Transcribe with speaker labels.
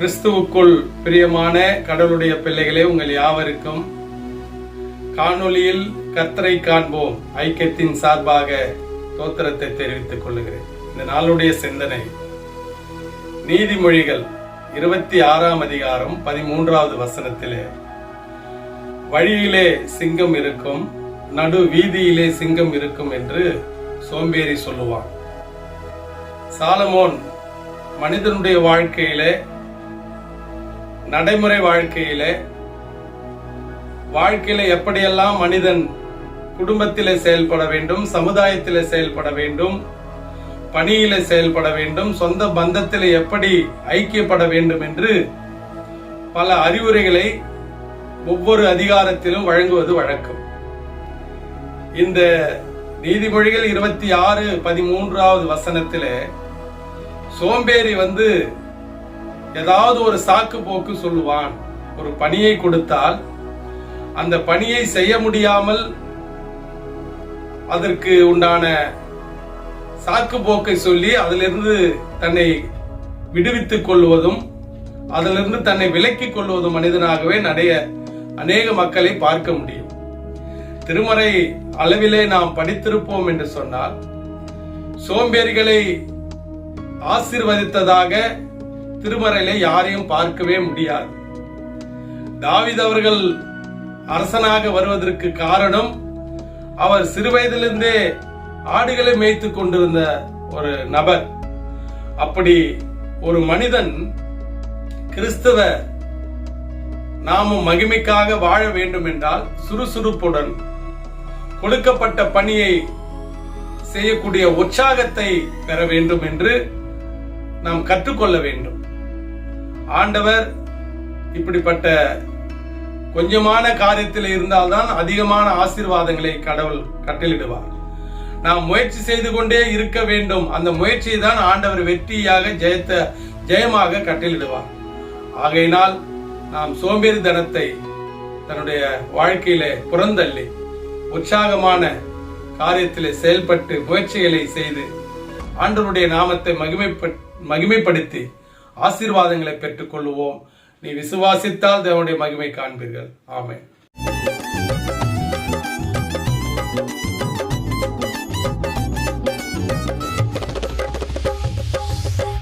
Speaker 1: கிறிஸ்துவுக்குள் பிரியமான கடவுளுடைய பிள்ளைகளே உங்கள் யாவருக்கும் காணொளியில் கத்தரை காண்போம். ஐக்கியத்தின் சார்பாக தோத்திரத்தை தெரிவித்துக் கொள்ளுகிறேன். இந்த நாளுடைய சிந்தனை நீதிமொழிகள் இருபத்தி ஆறாம் அதிகாரம் பதிமூன்றாவது வசனத்திலே வழியிலே சிங்கம் இருக்கும் நடு வீதியிலே சிங்கம் இருக்கும் என்று சோம்பேறி சொல்லுவான். சாலமோன் மனிதனுடைய வாழ்க்கையிலே நடைமுறை வாழ்க்கையிலே வாழ்க்கையில எப்படியெல்லாம் மனிதன் குடும்பத்திலே செயல்பட வேண்டும் சமுதாயத்திலே செயல்பட வேண்டும் பணியில செயல்பட வேண்டும் சொந்த பந்தத்தில் எப்படி ஐக்கியப்பட வேண்டும் என்று பல அறிவுரைகளை ஒவ்வொரு அதிகாரத்திலும் வழங்குவது வழக்கம். இந்த நீதிமொழிகள் இருபத்தி ஆறு பதிமூன்றாவது வசனத்திலே சோம்பேறி வந்து ஏதாவது ஒரு சாக்கு போக்கு சொல்லுவான். ஒரு பணியை கொடுத்தால் அந்த பணியை செய்ய முடியாமல் அதற்கு உண்டான சாக்கு போக்கை சொல்லி அதிலிருந்து தன்னை விடுவித்துக் கொள்வதும் அதிலிருந்து தன்னை விலக்கிக் கொள்வதும் மனிதனாகவே நிறைய அநேக மக்களை பார்க்க முடியும். திருமறை அளவிலே நாம் படித்திருப்போம் என்று சொன்னால் சோம்பேறிகளை ஆசிர்வதித்ததாக திருமறையிலே யாரையும் பார்க்கவே முடியாது. தாவித் அவர்கள் அரசனாக வருவதற்கு காரணம் அவர் சிறுவயதிலிருந்தே ஆடுகளை மேய்த்து கொண்டிருந்த ஒரு நபர். அப்படி ஒரு மனிதன் கிறிஸ்தவ நாமும் மகிமைக்காக வாழ வேண்டும் என்றால் சுறுசுறுப்புடன் கொடுக்கப்பட்ட பணியை செய்யக்கூடிய உற்சாகத்தை பெற வேண்டும் என்று நாம் கற்றுக்கொள்ள வேண்டும். ஆண்டவர் இப்படிப்பட்ட கொஞ்சமான காரியத்தில் இருந்தால்தான் அதிகமான ஆசீர்வாதங்களை கடவுள் கட்டளிடுவார் நாம் முயற்சி செய்து கொண்டே இருக்க வேண்டும். அந்த முயற்சியை தான் ஆண்டவர் வெற்றியாக ஜெயத்த ஜெயமாக கட்டளிடுவார் ஆகையினால் நாம் சோம்பேறி தனத்தை தன்னுடைய வாழ்க்கையிலே புறந்தள்ளி உற்சாகமான காரியத்திலே செயல்பட்டு முயற்சிகளை செய்து ஆண்டவருடைய நாமத்தை மகிமைப்ப மகிமைப்படுத்தி ஆசீர்வாதங்களை பெற்றுக் நீ விசுவாசித்தால் தேவனுடைய மகிமை காண்பீர்கள். ஆமேன்.